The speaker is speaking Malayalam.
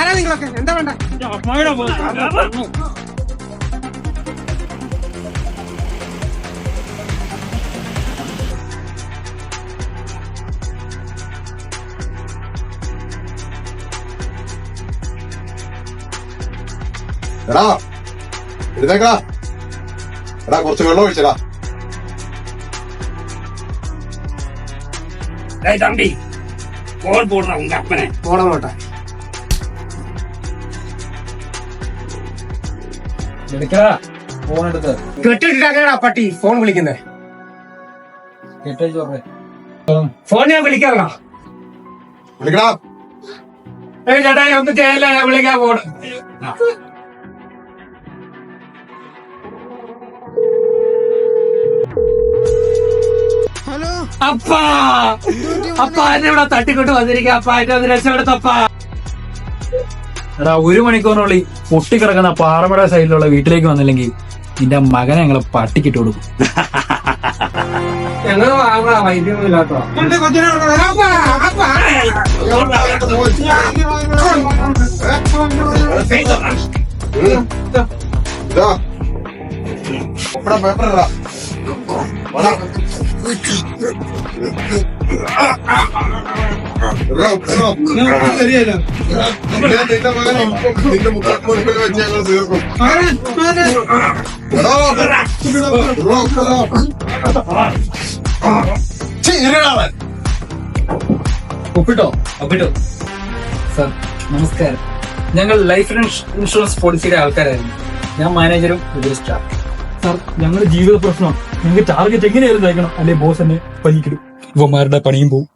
വെക്ക്. എന്താ വേണ്ട എടാ എഴുന്നേക്കടാ എടാ കുറച്ച് വെള്ളം ഒഴിച്ചടാ டேய் தம்பி கோல் போடுற உங்க அப்பனை പോടാ പോട്ടെ ഫോൺ എടുത്ത്. പട്ടി ഫോൺ വിളിക്കുന്നേ. ഫോൺ ഞാൻ വിളിക്കാറാ വിളിക്കടാ. ചേട്ടാ ഒന്നും ചെയ്യല്ല ഞാൻ വിളിക്കാൻ പോണ്. അപ്പാ. അപ്പാ എന്നെ ഇവിടെ തട്ടിക്കൊണ്ട് വന്നിരിക്കുക അപ്പാ എന്നെ ഒന്ന് രക്ഷപ്പെടുത്തപ്പാ. എടാ ഒരു മണിക്കൂറിനുള്ളിൽ പൊട്ടിക്കിടക്കുന്ന പാറമട സൈഡിലുള്ള വീട്ടിലേക്ക് വന്നില്ലെങ്കിൽ നിന്റെ മകനെ ഞങ്ങളെ പട്ടിക്കിട്ട് കൊടുക്കും. പേപ്പർ നിന്റെ മകനെ നിന്റെ മുഖ- മുൻപിൽ വെച്ച് ഞങ്ങൾ തീർക്കും. ഒപ്പിട്ടോ? ഒപ്പിട്ടോ. സർ നമസ്കാരം. ഞങ്ങൾ ലൈഫ് ഇൻഷുറൻസ് പോളിസിയുടെ ആൾക്കാരായിരുന്നു. ഞാൻ മാനേജറും സ്റ്റാഫ്. സാർ ഞങ്ങളുടെ ജീവിത പ്രശ്നം ഞങ്ങൾക്ക് ടാർഗറ്റ് എങ്ങനെയായിരുന്നു അയക്കണം അല്ലെ ബോസ് എന്നെ പനിക്കിടും ഇവന്മാരുടെ പണിയും പോവും.